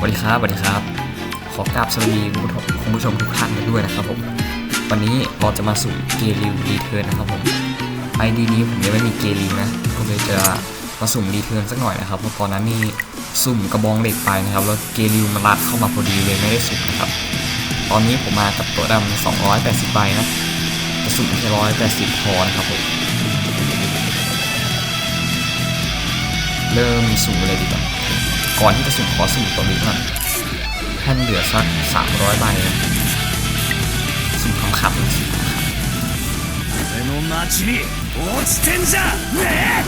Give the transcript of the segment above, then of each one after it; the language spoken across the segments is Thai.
สวัสดีครับสวัสดีครับ ขอกราบสวัสดีคุณผู้ชมทุกท่านกันด้วยนะครับผมวันนี้เราจะมาสุ่เกลิวรีเทิร์นนะครับผมไอดีนี้ผมยังไม่มีเกลิวนะก็เลยจะมาสุ่มรีเทิร์นสักหน่อยนะครับเพราะตอนนั้นนี่สุ่มกระบองเหล็กไปนะครับแล้วเกลิวมันลัดเข้ามาพอดีเลยไม่ได้สุ่มนะครับตอนนี้ผมมากับตัวดำ280ใบนะจะสุ่มแค่180พอนะครับผมเริ่มสุ่มเลยดีกว่า ก่อนที่จะสุ่มขอสุ่มตัวนี้ก่อนแท่านเหลือสัก300ใบนะสุ่มคำขับนะสุ่มคำขับ 俺の町に落ちてんじゃねえ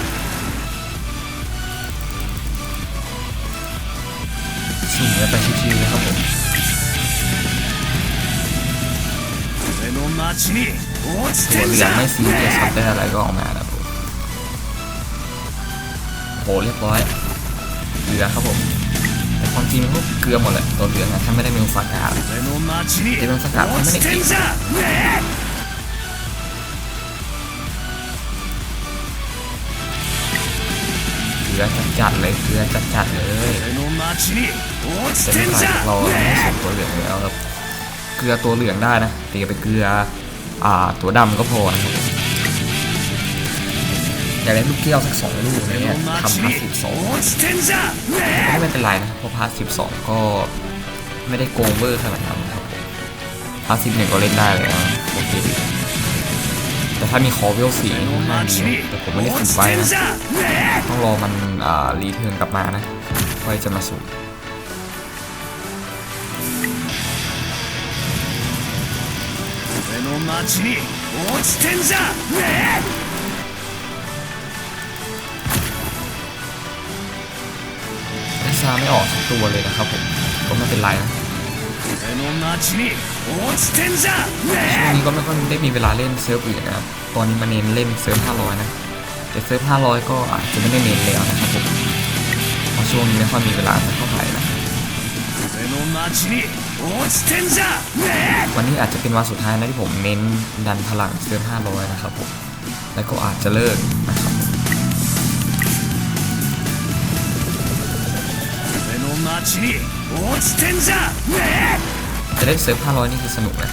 สุ่มแล้วไปชิวๆนะครับผม 俺の町に落ち ตัว てん เหลื じ อง ゃ ไม่ซีเรียสครับ ね ได้อะไรก็ออกมาแล้วผมโหเรียบร้อยเก ลือครับผมแต่ความจริงมันก็เกลือหมดแหละตัวเหลืองนะถ้าไม่ได้เมลสากาดเมลสากาดไม่ได้เก่งเกลือจัดเลยเกลือจัดจัดเลยแต่ไม่ผ่านเราส่งตัวเหลืองแล้วครับเกลือตัวเหลืองได้นะตีไปเกลืออ่าตัวดำก็พอนะครับ อยากได้ลูกแก้วสักสองลูกอะไร え俺 เงี้ の ย 町 ทำพา に สิบสอง 落ちてんじゃね ก็ไม่เป็นไรนะเพราะพาสิบสองก็ไม่ได้โกงเวอร์ขนาดนั้นครับผมพาสิบหนึ่งก็เล่นได้เลยนะโอเคดีแต่ถ้ามีคอเวลสี่ え俺の ห้า 町 นี้ に แต่ผมไม่ได้ 落 สุ่ม ち ไว้ てん นะ じゃねえ ต้องรอมันอ่ารีเทิร์นกลับมานะค่อยจะมาสุ่ม 俺の町に落ちてんじ ซาไม่ออกสักตัวเลยนะครับผมก็ไม่เป็นไรนะช่วงนี้ก็ไม่ค่อยได้มีเวลาเล่นเซิร์ฟอื่นนะครับ ตอนนี้มาเน้นเล่นเซิร์ฟ500 นะ แต่เซิร์ฟ500 ก็อาจจะไม่ได้เน้นแล้วนะครับผมเพราะช่วงนี้ไม่ค่อยมีเวลาเท่าไหร่นะวันนี้อาจจะเป็นวันสุดท้ายนะที่ผมเน้นดันพลังเซิร์ฟ500 นะครับผม แล้วก็อาจจะเลิกนะครับ 俺の町に落ちてんじゃね จะเล่นเซิร์ฟ500 นี่คือสนุกนะ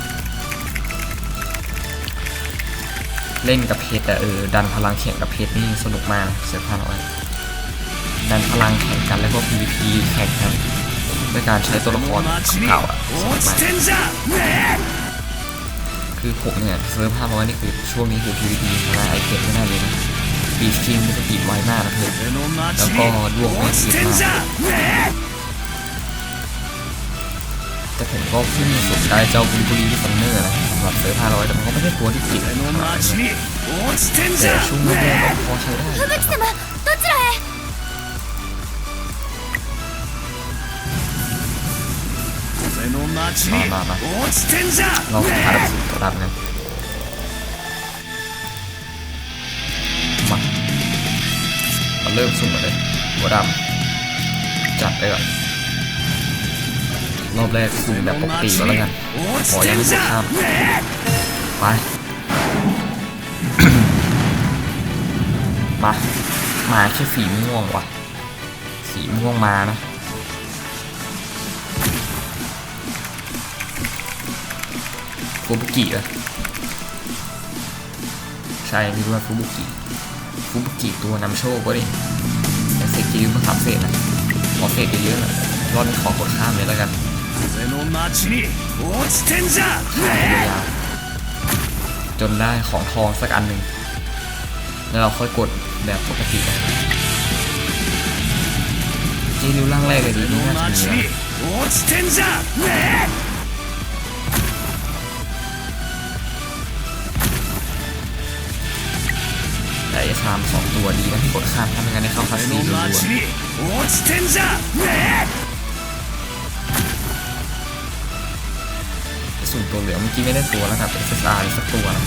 เล่นกับเพชรแต่เออดันพลังแข่งกับเพชรนี่สนุกมากนะเซิร์ฟ500 ดันพลังแข่งกันแล้วก็ PVP แข่งกันด้วยการใช้ตัวละค 俺 ร の町に เก่าๆอ่ะสนุ 落 ก ち มาก てんじゃね คือผมเนี่ยเซิร์ฟ500 นี่คือช่วงนี้คือ PVP ชนะไอเทมไม่ได้เลยนะปีคิงมันจะปีดไวมากนะเพื่อน 俺の町にแล้วก็ดวงไม่ 落ち ดี てん มาก じゃね จะเห็นก็เพิ่งสนายเจ้าบุญบุรีที่ซัมเนอร์นะสำหรับเซิร์ฟห้าร้อยแต่เขาไม่ใช่ตัวที่เก่งแต่ชุ่มงแรกก็พอใช้ได้มามามาเรงพาดับสุดระดับนะมามาเริ่มสุ่มกันเลยหัวดำจัดไปก่อน รอบแรกคือแบบปกติแล้วกันขอยังไม่สุดครับไปมามาแค่สีม่วงว่ะ สีม่วงมานะฟูบุกิเหรอใช่นี่ว่าฟูบุกิฟูบุกิตัวนำโชคก็ดิเอฟเฟกยืมมะขับเศษนะขอเศษเยอะๆรอดขอกดข้ามเลยแล้วกัน 俺の町に落ちてんじゃ ข้าม ね ไปยาวๆจนได้ของทองสักอันหนึ่ง แล้วเราค่อยกดแบบปกตินะจีนิวร่างแรกเลยดี 俺 นี่ の น่าจะ 町 มี に落ちてんじゃね แต่ไอ้คามสองตัวดีนะที่กดข้ามถ้าไม่งั้นได้เข้าคา 俺 สี の รัว 町に落ちてんじゃね ๆ ตัวเหลือเมื่อกี้ไม่ได้ตัวแล้วครับ SSR สักตัวนะ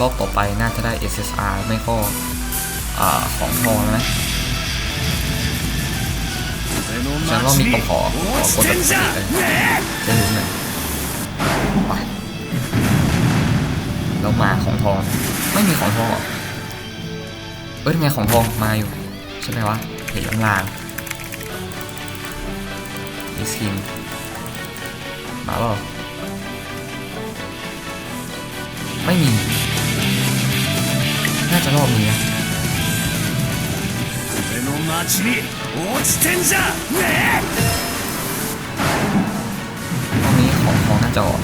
รอบต่อไปน่าจะได้ SSR ไม่ก็ของทองนะฉันว่ามีต้องขอขอกดแบนี้เลยจะรู้ไหมไปแล้วมาของทอง ไม่มีของทองหรอเอ้ยทำไมของทองมาอยู่ ใช่ไหมวะ สีล่างมีสกินมาเปล่าไม่มี น่าจะรอบนี้นะตรงนี้ของของน่าจะออก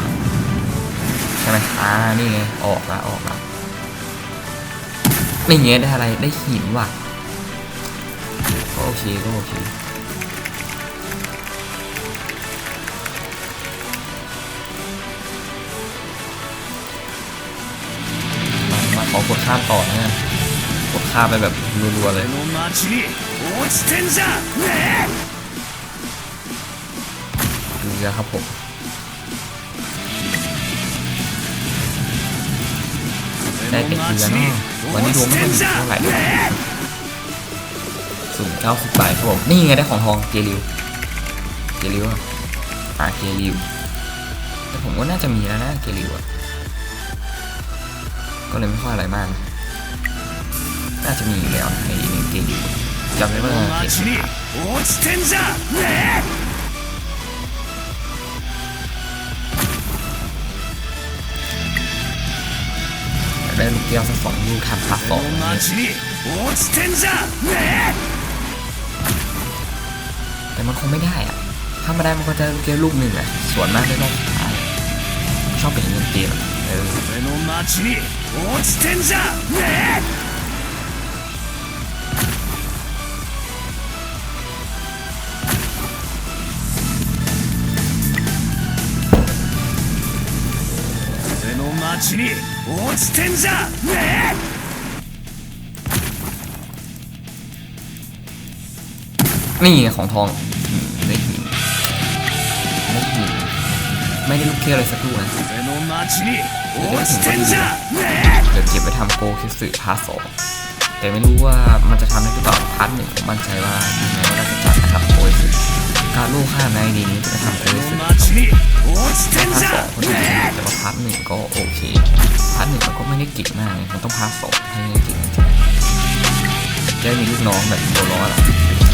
ใช่ไหมอ่านี่ไง ออกละออกละไม่เงี้ยได้อะไร ได้หินว่ะ ก็โอเคก็โอเคมาขอกดข้ามต่อนะกดข้ามไปแบบรัวๆเลยดูนะครับผมได้เก่เดือนวันนี้รวมไม่ถึงเท่าไหร่ สูงเก้าสิบใบครับผมนี่ไงได้ของทองเกลิวเกลิวอะอาเกลิวแต่ผมก็น่าจะมีแล้วนะเกลิวอะก็เลยไม่ค่อยอะไรมาก น่าจะมีอยู่แล้วในหนึ่งเกลิวจำได้ว่าเกลิวได้ลูกเกลียวสักสองลูกครัำพักสอง แต่มันคงไม่ได้อะถ้ามาได้มันก็จะลูกแก้วลูกหนึ่งอะส่วนมากได้รอบสุดท้ายชอบเป็นอย่างนี้เกมอะเออ 俺の町に落ちてんじゃねえ นี่ของทองได้หินได้หินไม่ได้ลูกเคอะไรสักลูกนะเดี๋ยวเก็บไปทำโกคิสึพาร์ทสองแต่ไม่รู้ว่ามันจะทำได้หรือเปล่าพาร์ทหนึ่งมั่นใจว่าแม้ว่าเราจะจัดนะครับโกคิสึการลูกข้าในดีนี้จะทำโกคิสึพาร์ทสองก็ดูดีแต่ว่าพาร์ทหนึ่งก็โอเคพาร์ทหนึ่งเราก็ไม่ได้เก่งมากมันต้องพาร์ทสองให้เก่งจะได้มีลูกน้องแบบตัวร้อนอะ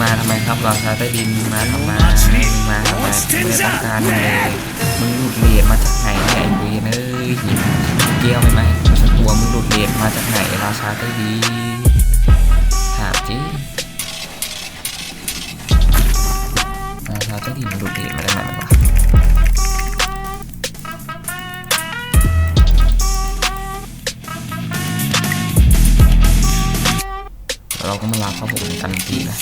มาทำไมครับราชาใต้ดินมาทำไมมึงมาทำไมไม่ต้องการเลยมึงหลุดเหรียญมาจากไหนไอ้เวนเอ้ยเกี้ยวไหมไหมไม่ใช่ตัวมึงหลุดเหรียญมาจากไหนราชาใต้ดินถามจริงราชาเจ้ดินมันดูดเดชมาได้ไหมวะเราก็มารับครับผมกันทีนะ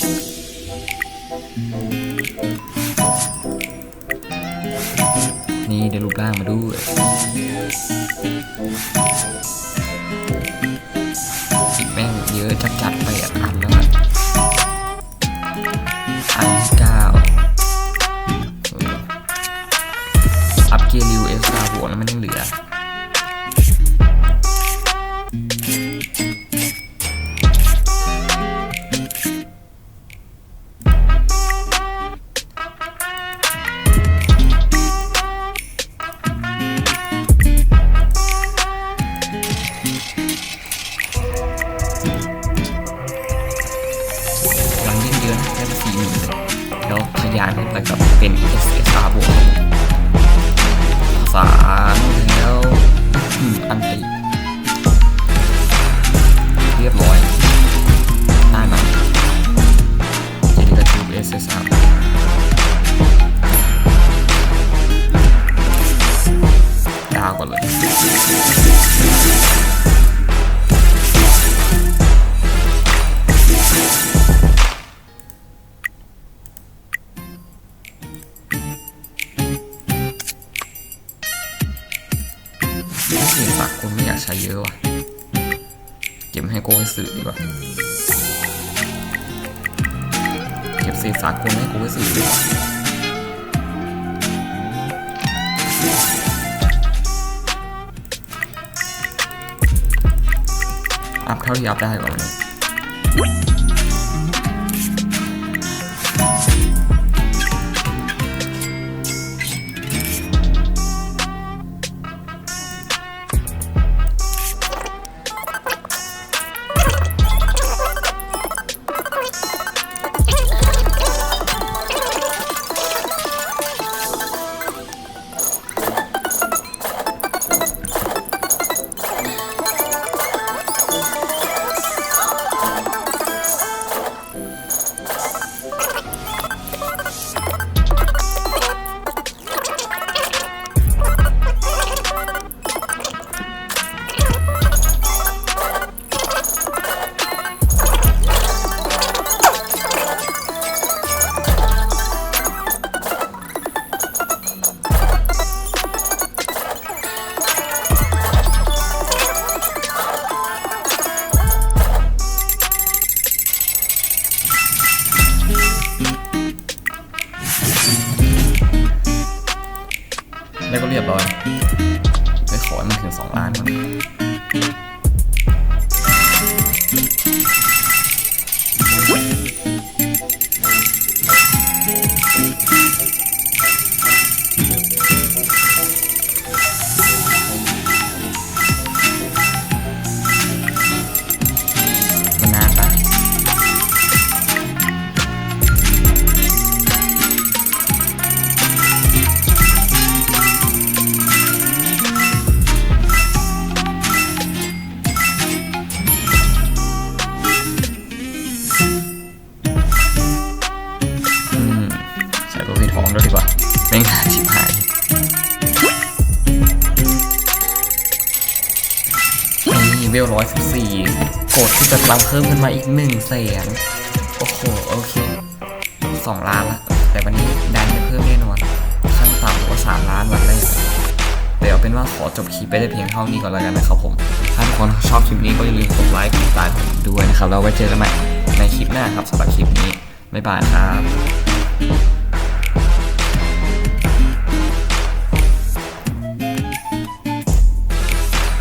นี่ได้รูปร่างมาด้วย ไม่เห็นปากคนไม่อยากใช้เยอะว่ะ เก็บให้โกให้สื่อดีกว่า เก็บเศษสากลให้โกให้สื่อดีกว่าอัพเท่าที่อัพได้ก่อนวันนี้แล้ว ลร้อยสิบสี่กดที่จะรับเพิ่มขึ้นมาอีกหนึ่งแสนโอ้โห โอเคสองล้านละแต่วันนี้ได้ไม่เพิ่มแน่นอนขั้นต่ำก็สามล้านวันแรกเดี๋ยวเอาเป็นว่าขอจบคลิปไปได้เพียงเท่านี้ก่อนแล้วกันนะครับผม ถ้าทุกคนชอบคลิปนี้ก็อย่าลืมกดไลค์กดติดตามผมด้วยนะครับแล้วไว้เจอกันใหม่ในคลิปหน้าครับสำหรับคลิปนี้ บ๊ายบายครับ